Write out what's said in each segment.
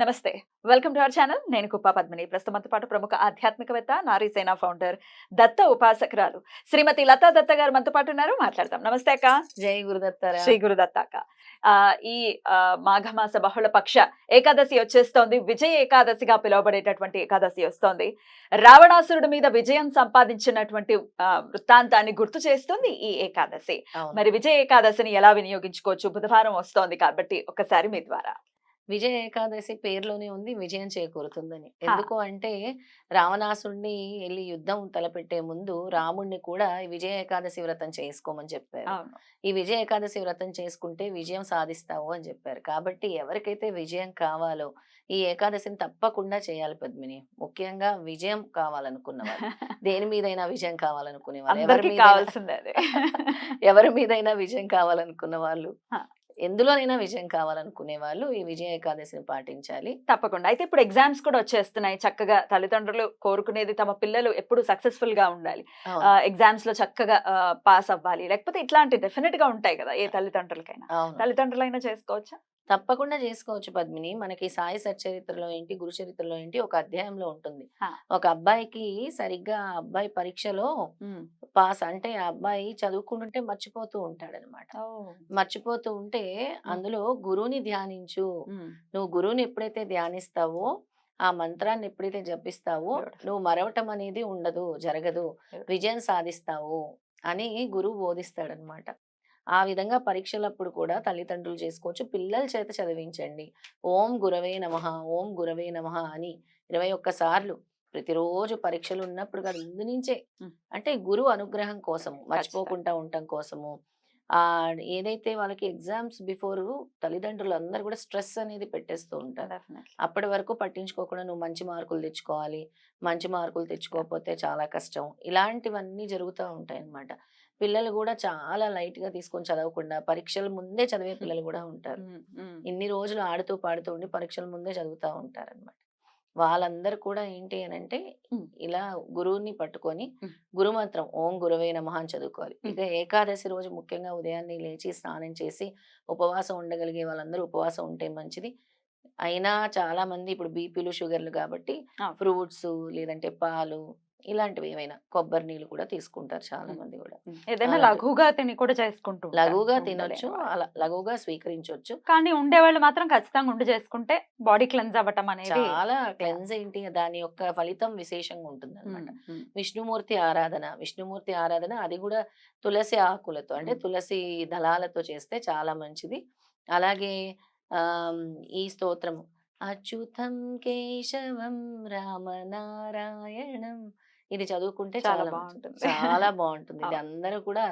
నమస్తే. Welcome to our channel. నేను కుప్ప పద్మిని. ప్రస్తుతంతో పాటు ప్రముఖ ఆధ్యాత్మికవేత్త నారీసేన ఫౌండర్ దత్త ఉపాసకురాలు శ్రీమతి లతా దత్త గారు మనతో పాటు ఉన్నారు. మాట్లాడతాం నమస్తే అక్క. జై గురుదత్తారా. శ్రీ గురుదత్తాక ఆ, ఈ మాఘమాస బహుళ పక్ష ఏకాదశి వచ్చేస్తోంది. విజయ ఏకాదశిగా పిలువబడేటటువంటి ఏకాదశి వస్తోంది. రావణాసురుడి మీద విజయం సంపాదించినటువంటి వృత్తాంతాన్ని గుర్తు చేస్తుంది ఈ ఏకాదశి. మరి విజయ ఏకాదశిని ఎలా వినియోగించుకోవచ్చు? బుధవారం వస్తోంది కాబట్టి ఒకసారి మీ ద్వారా. విజయ ఏకాదశి పేరులోనే ఉంది. విజయం చేకూరుతుందని. ఎందుకు అంటే రావణాసుడిని వెళ్ళి యుద్ధం తలపెట్టే ముందు రాముడిని కూడా ఈ విజయ ఏకాదశి వ్రతం చేసుకోమని చెప్పారు. ఈ విజయ ఏకాదశి వ్రతం చేసుకుంటే విజయం సాధిస్తావు అని చెప్పారు. కాబట్టి ఎవరికైతే విజయం కావాలో ఈ ఏకాదశిని తప్పకుండా చేయాలి పద్మిని. ముఖ్యంగా విజయం కావాలనుకున్నవారు దేని మీదైనా విజయం కావాలనుకునే వాళ్ళు. ఎవరి అది. ఎవరి మీదైనా విజయం కావాలనుకున్న వాళ్ళు. ఎందులోనైనా విజయం కావాలనుకునే వాళ్ళు ఈ విజయ ఏకాదశిని పాటించాలి. తప్పకుండా. అయితే ఇప్పుడు ఎగ్జామ్స్ కూడా వచ్చేస్తున్నాయి. చక్కగా తల్లిదండ్రులు కోరుకునేది తమ పిల్లలు ఎప్పుడు సక్సెస్ఫుల్గా ఉండాలి. ఎగ్జామ్స్లో చక్కగా పాస్ అవ్వాలి. లేకపోతే ఇట్లాంటి డెఫినెట్గా ఉంటాయి కదా ఏ తల్లిదండ్రులకైనా. తల్లిదండ్రులైనా చేసుకోవచ్చా? తప్పకుండా చేసుకోవచ్చు పద్మిని. మనకి సాయి సచ్చరిత్రలో ఏంటి గురు చరిత్రలో ఏంటి ఒక అధ్యాయంలో ఉంటుంది. ఒక అబ్బాయికి సరిగ్గా ఆ అబ్బాయి పరీక్షలో పాస్ అంటే ఆ అబ్బాయి చదువుకుంటుంటే మర్చిపోతూ ఉంటాడు అనమాట మర్చిపోతూ ఉంటే అందులో గురువుని ధ్యానించు. నువ్వు గురువుని ఎప్పుడైతే ధ్యానిస్తావో ఆ మంత్రాన్ని ఎప్పుడైతే జపిస్తావో. నువ్వు మరవటం అనేది ఉండదు జరగదు. విజయం సాధిస్తావు అని గురువు బోధిస్తాడనమాట. ఆ విధంగా పరీక్షలప్పుడు కూడా తల్లిదండ్రులు చేసుకోవచ్చు. పిల్లల చేత చదివించండి. ఓం గురవే నమః ఓం గురవే నమః అని ఇరవై ఒక్క సార్లు ప్రతిరోజు పరీక్షలు ఉన్నప్పుడు కాదు ముందు నుంచే. అంటే గురువు అనుగ్రహం కోసము మర్చిపోకుండా ఉండటం కోసము. ఆ ఏదైతే వాళ్ళకి ఎగ్జామ్స్ బిఫోర్ తల్లిదండ్రులు అందరు కూడా స్ట్రెస్ అనేది పెట్టేస్తూ ఉంటారు. అప్పటి వరకు పట్టించుకోకుండా నువ్వు మంచి మార్కులు తెచ్చుకోవాలి మంచి మార్కులు తెచ్చుకోకపోతే చాలా కష్టం. ఇలాంటివన్నీ జరుగుతూ ఉంటాయి అన్నమాట పిల్లలు కూడా చాలా లైట్గా తీసుకొని చదవకుండా పరీక్షల ముందే చదివే పిల్లలు కూడా ఉంటారు ఇన్ని రోజులు ఆడుతూ పాడుతూ ఉండి పరీక్షల ముందే చదువుతూ ఉంటారు అనమాట వాళ్ళందరూ కూడా ఏంటి అని అంటే. ఇలా గురువుని పట్టుకొని. గురుమంత్రం ఓం గురువే నమః అని చదువుకోవాలి. ఇక ఏకాదశి రోజు ముఖ్యంగా ఉదయాన్నే లేచి స్నానం చేసి ఉపవాసం ఉండగలిగే వాళ్ళందరూ ఉపవాసం ఉంటే మంచిది అయినా చాలా మంది ఇప్పుడు బీపీలు షుగర్లు కాబట్టి. ఫ్రూట్స్ లేదంటే పాలు ఇలాంటివి ఏమైనా కొబ్బరి నీళ్ళు కూడా తీసుకుంటారు చాలా. మంది కూడా ఏదైనా లఘుగా తిని కూడా చేసుకుంటూ ఉంటారు. లఘుగా తినొచ్చు. అలా లఘుగా స్వీకరించవచ్చు కానీ ఉండేవాళ్ళు మాత్రం ఖచ్చితంగా ఉండి చేసుకుంటే బాడీ క్లెన్స్ అవ్వటం అనేది చాలా క్లెన్స్ ఏంటి దాని యొక్క ఫలితం విశేషంగా ఉంటుంది అనమాట. విష్ణుమూర్తి ఆరాధన విష్ణుమూర్తి ఆరాధన అది కూడా తులసి ఆకులతో అంటే. తులసి దళాలతో చేస్తే చాలా మంచిది అలాగే ఈ స్తోత్రము అచ్యుతం కేశవం రామనారాయణం ఇది చదువుకుంటే చాలా. బాగుంటుంది. చాలా బాగుంటుంది ఇది. అందరూ కూడా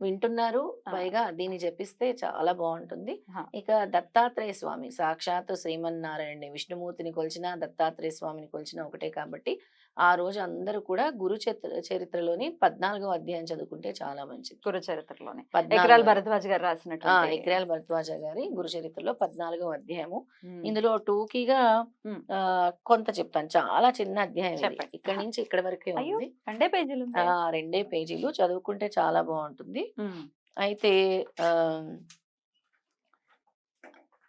వింటున్నారు. పైగా దీన్ని జపిస్తే చాలా బాగుంటుంది. ఇక దత్తాత్రేయ స్వామి సాక్షాత్ శ్రీమన్నారాయణ విష్ణుమూర్తిని కొలిచిన దత్తాత్రేయ స్వామిని కొలిచిన ఒకటే కాబట్టి ఆ రోజు అందరూ కూడా గురు చరిత్ర చరిత్రలోని పద్నాలుగో అధ్యాయం చదువుకుంటే చాలా మంచిది. గురు చరిత్రలోనే. ఎకరాల భరద్వాజ్ గారు రాసినట్టు ఎక్రాల భరద్వాజ గారి గురు చరిత్రలో పద్నాలుగో అధ్యాయము. ఇందులో టూకీగా కొంత చెప్తాను. చాలా చిన్న అధ్యాయం. ఇక్కడి నుంచి ఇక్కడ వరకే ఉంది. రెండే పేజీలు ఆ, రెండే పేజీలు. చదువుకుంటే చాలా బాగుంటుంది. అయితే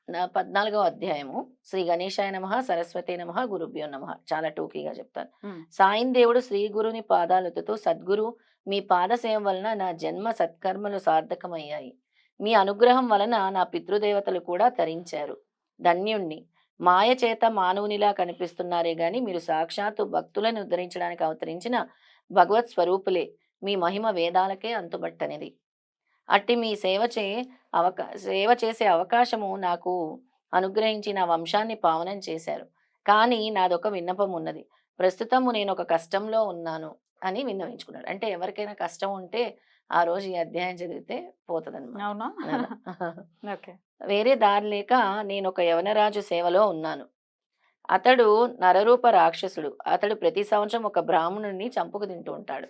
ఆ, నా పద్నాలుగో అధ్యాయము. శ్రీ గణేశాయ నమ సరస్వతి నమ గురుభ్యో నమ. చాలా టూకీగా చెప్తాను. ఉమ్. సాయం దేవుడు శ్రీ గురుని పాదాలతో సద్గురు మీ పాదసేవ వలన నా జన్మ సత్కర్మలు సార్థకమయ్యాయి. మీ అనుగ్రహం వలన నా పితృదేవతలు కూడా తరించారు. ధన్యుణ్ణి. మాయ చేత మానవునిలా కనిపిస్తున్నారే గాని మీరు సాక్షాత్తు భక్తులను ఉద్ధరించడానికి అవతరించిన భగవత్ స్వరూపులే. మీ మహిమ వేదాలకే అంతుబట్టనిది. అట్టి మీ సేవ చే అవకా సేవ చేసే అవకాశము నాకు అనుగ్రహించి నా వంశాన్ని పావనం చేశారు. కానీ నాదొక విన్నపం ఉన్నది ప్రస్తుతము నేను ఒక కష్టంలో ఉన్నాను అని విన్నవించుకున్నాడు. అంటే ఎవరికైనా కష్టం ఉంటే ఆ రోజు ఈ అధ్యాయం చదివితే పోతుంది వేరే దారి లేక నేను ఒక యవనరాజు సేవలో ఉన్నాను. అతడు నరరూప రాక్షసుడు. అతడు ప్రతి సంవత్సరం ఒక బ్రాహ్మణుడిని చంపుకు తింటూ ఉంటాడు.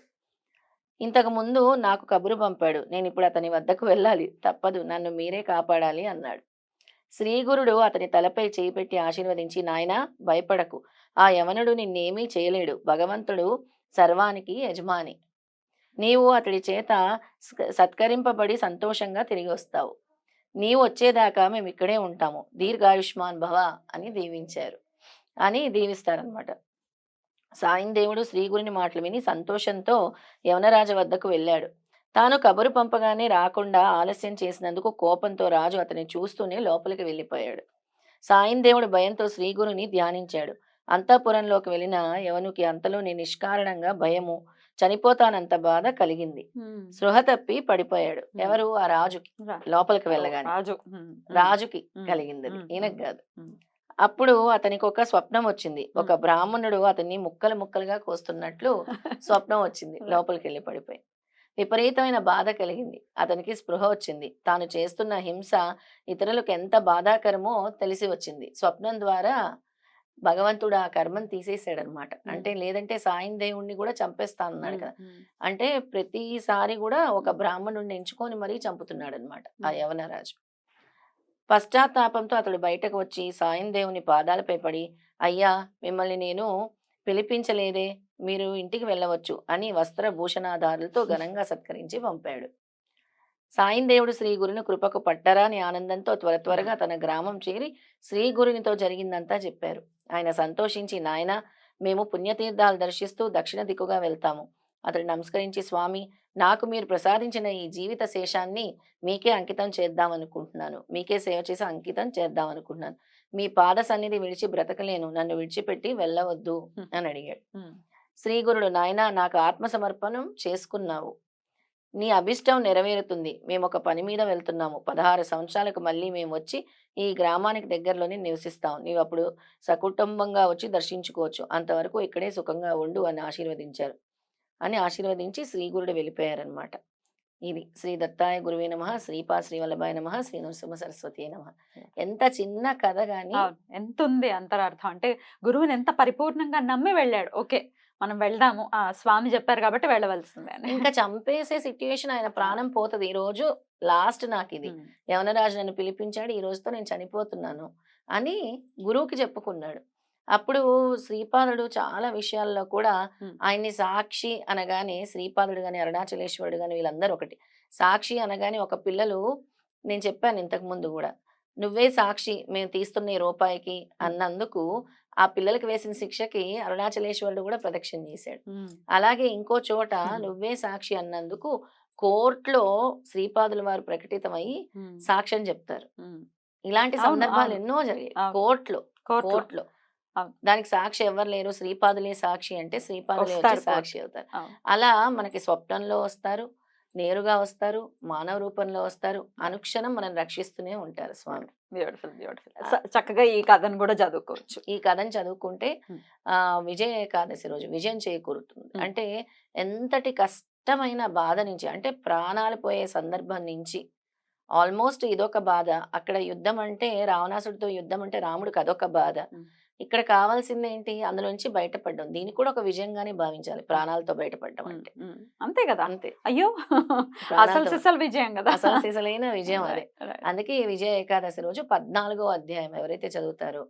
ఇంతకు ముందు నాకు కబురు పంపాడు నేను ఇప్పుడు అతని వద్దకు వెళ్ళాలి తప్పదు నన్ను మీరే కాపాడాలి అన్నాడు. శ్రీగురుడు అతని తలపై చేయి పెట్టి ఆశీర్వదించి నాయనా భయపడకు ఆ యవనుడు నిన్నేమీ చేయలేడు భగవంతుడు సర్వానికి యజమాని. నీవు అతడి చేత సత్కరింపబడి సంతోషంగా తిరిగి వస్తావు. నీవు వచ్చేదాకా మేము ఇక్కడే ఉంటాము దీర్ఘాయుష్మాన్ భవ అని దీవించారు. అని దీవిస్తారనమాట సాయం దేవుడు శ్రీగురిని మాటలు విని సంతోషంతో యవనరాజు వద్దకు వెళ్ళాడు. తాను కబురు పంపగానే రాకుండా ఆలస్యం చేసినందుకు కోపంతో రాజు అతన్ని చూస్తూనే లోపలికి వెళ్ళిపోయాడు. సాయం దేవుడు భయంతో శ్రీగురుని ధ్యానించాడు. అంతఃపురంలోకి వెళ్ళిన యవనుకి అంతలోని నిష్కారణంగా భయము చనిపోతానంత బాధ కలిగింది. స్పృహ తప్పి పడిపోయాడు. ఎవరు? ఆ రాజుకి లోపలికి వెళ్ళగానే. రాజుకి కలిగింది ఈయనకు కాదు. అప్పుడు అతనికి ఒక స్వప్నం వచ్చింది. ఒక. బ్రాహ్మణుడు అతన్ని ముక్కలు ముక్కలుగా కోస్తున్నట్లు స్వప్నం వచ్చింది. లోపలికి వెళ్ళి పడిపోయి. విపరీతమైన బాధ కలిగింది. అతనికి స్పృహ వచ్చింది. తాను చేస్తున్న హింస ఇతరులకు ఎంత బాధాకరమో తెలిసి వచ్చింది. స్వప్నం ద్వారా భగవంతుడు ఆ కర్మను తీసేసాడు అనమాట అంటే లేదంటే సాయం దేవుణ్ణి కూడా చంపేస్తా అన్నాడు కదా. అంటే ప్రతిసారి కూడా ఒక బ్రాహ్మణుడిని ఎంచుకొని మరీ చంపుతున్నాడు అనమాట ఆ. యవనరాజు. పశ్చాత్తాపంతో అతడు బయటకు వచ్చి సాయం దేవుని పాదాలపై పడి అయ్యా మిమ్మల్ని నేను పిలిపించలేదే మీరు ఇంటికి వెళ్ళవచ్చు అని వస్త్ర భూషణాధారులతో ఘనంగా సత్కరించి పంపాడు. సాయం దేవుడు శ్రీ గురుని కృపకు పట్టరాని ఆనందంతో త్వర త్వరగా తన గ్రామం చేరి శ్రీ గురునితో జరిగిందంతా చెప్పారు. ఆయన సంతోషించి నాయన మేము పుణ్యతీర్థాలు దర్శిస్తూ దక్షిణ దిక్కుగా వెళ్తాము. అతడు నమస్కరించి స్వామి నాకు మీరు ప్రసాదించిన ఈ జీవిత శేషాన్ని మీకే అంకితం చేద్దాం అనుకుంటున్నాను మీకే సేవ చేసి అంకితం చేద్దాం అనుకుంటున్నాను మీ పాద సన్నిధి విడిచి బ్రతకలేను. నన్ను విడిచిపెట్టి వెళ్ళవద్దు. అని అడిగాడు. శ్రీ గురుడు నాయన నాకు ఆత్మ సమర్పణం చేసుకున్నావు. నీ అభిష్టం నెరవేరుతుంది. మేము ఒక పని మీద వెళ్తున్నాము. పదహారు సంవత్సరాలకు మళ్ళీ మేము వచ్చి ఈ గ్రామానికి దగ్గరలోనే నివసిస్తాం. నీవు అప్పుడు సకుటుంబంగా వచ్చి దర్శించుకోవచ్చు. అంతవరకు ఇక్కడే సుఖంగా ఉండు అని ఆశీర్వదించారు. అని ఆశీర్వదించి శ్రీ గురుడు వెళ్ళిపోయారనమాట ఇది శ్రీ దత్తాయ గురువే నమ శ్రీపా శ్రీ వల్లభాయ నమ శ్రీ నరసింహ సరస్వతి నమ. ఎంత చిన్న కథ గాని. ఎంత ఉంది అంతరార్థం? అంటే గురువుని ఎంత పరిపూర్ణంగా నమ్మి వెళ్ళాడు? ఓకే మనం వెళ్దాము. ఆ స్వామి చెప్పారు కాబట్టి వెళ్ళవలసిందే ఇంకా చంపేసే సిట్యుయేషన్ ఆయన ప్రాణం పోతుంది. ఈ రోజు లాస్ట్ నాకు ఇది. యవనరాజు నన్ను పిలిపించాడు ఈ రోజుతో నేను చనిపోతున్నాను అని గురువుకి చెప్పుకున్నాడు. అప్పుడు శ్రీపాదుడు చాలా విషయాల్లో కూడా. ఆయన్ని సాక్షి అనగానే శ్రీపాదుడు గాని అరుణాచలేశ్వరుడు గాని వీళ్ళందరూ ఒకటి సాక్షి అనగానే ఒక పిల్లలు నేను చెప్పాను ఇంతకు ముందు కూడా నువ్వే సాక్షి మేము తీస్తున్న ఈ రూపాయికి అన్నందుకు ఆ పిల్లలకి వేసిన శిక్షకి అరుణాచలేశ్వరుడు కూడా ప్రదక్షిణ చేశాడు అలాగే ఇంకో చోట. నువ్వే సాక్షి అన్నందుకు కోర్టులో శ్రీపాదుల వారు ప్రకటితమై సాక్ష్యం చెప్తారు. ఇలాంటి సందర్భాలు. ఎన్నో జరిగాయి. కోర్టులో కోర్టులో. దానికి సాక్షి ఎవరు లేరు. శ్రీపాదులే సాక్షి అంటే శ్రీపాదులే వచ్చి సాక్షి అవుతారు. అలా మనకి స్వప్నంలో వస్తారు నేరుగా వస్తారు మానవ రూపంలో వస్తారు అనుక్షణం మనం రక్షిస్తూనే ఉంటారు స్వామి. బ్యూటిఫుల్ బ్యూటిఫుల్ చక్కగా ఈ కథను కూడా చదువుకోవచ్చు. ఈ కథను చదువుకుంటే. ఆ విజయ ఏకాదశి రోజు విజయం చేకూరుతుంది. అంటే ఎంతటి కష్టమైన బాధ నుంచి అంటే ప్రాణాలు పోయే సందర్భం నుంచి ఆల్మోస్ట్ ఇదొక బాధ. అక్కడ యుద్ధం అంటే రావణాసుడితో యుద్ధం అంటే రాముడికి అదొక బాధ. ఇక్కడ కావాల్సింది ఏంటి అందులోంచి బయటపడడం. దీన్ని కూడా ఒక విజయంగానే భావించాలి ప్రాణాలతో బయటపడడం అంటే. అంతే కదా? అంతే. అయ్యో! అసలు సిసలు విజయం కదా? అసలు సిసలైన విజయం అదే. అందుకే ఈ విజయ ఏకాదశి రోజు పద్నాలుగో అధ్యాయం ఎవరైతే చదువుతారో.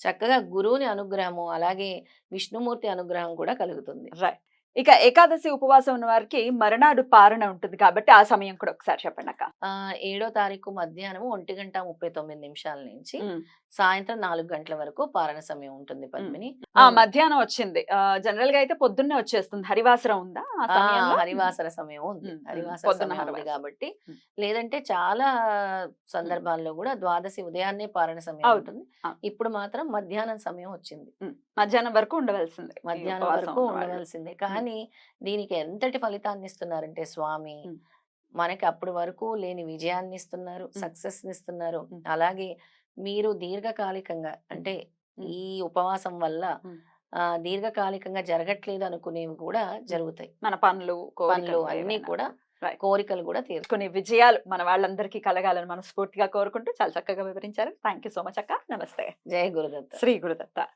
చక్కగా గురువుని అనుగ్రహము అలాగే విష్ణుమూర్తి అనుగ్రహం కూడా కలుగుతుంది. రైట్ ఇక ఏకాదశి ఉపవాసం ఉన్న వారికి మరణాడు పారణ ఉంటుంది కాబట్టి ఆ సమయం కూడా ఒకసారి చెప్పండి అక్క ఆ ఏడో తారీఖు మధ్యాహ్నం ఒంటి గంట ముప్పై తొమ్మిది నిమిషాల నుంచి సాయంత్రం నాలుగు గంటల వరకు పాలన సమయం ఉంటుంది పద్మిని ఆ మధ్యాహ్నం వచ్చింది జనరల్గా అయితే పొద్దున్నే వచ్చేస్తుంది హరివాసరం ఉందా హరివాసర సమయం ఉంది హరివాసర సమయం ఉంది. కాబట్టి. లేదంటే చాలా సందర్భాల్లో కూడా ద్వాదశి ఉదయాన్నే పాలన సమయం. ఉంటుంది. ఇప్పుడు మాత్రం మధ్యాహ్నం సమయం వచ్చింది మధ్యాహ్నం వరకు ఉండవలసింది మధ్యాహ్నం వరకు. ఉండవలసిందే కానీ దీనికి ఎంతటి ఫలితాన్ని ఇస్తున్నారంటే స్వామి. మనకి అప్పటి వరకు లేని విజయాన్ని ఇస్తున్నారు. సక్సెస్ ఇస్తున్నారు. అలాగే మీరు దీర్ఘకాలికంగా అంటే. ఈ ఉపవాసం వల్ల దీర్ఘకాలికంగా జరగట్లేదు అనుకునేవి కూడా జరుగుతాయి. మన పనులు పనులు అన్ని. కూడా. కోరికలు కూడా తీరు కొన్ని విజయాలు మన వాళ్ళందరికీ కలగాలని మనస్ఫూర్తిగా కోరుకుంటూ చాలా చక్కగా వివరించారు. థ్యాంక్ యూ సో మచ్ అక్క. నమస్తే. జయ గురుదత్త. శ్రీ గురుదత్త.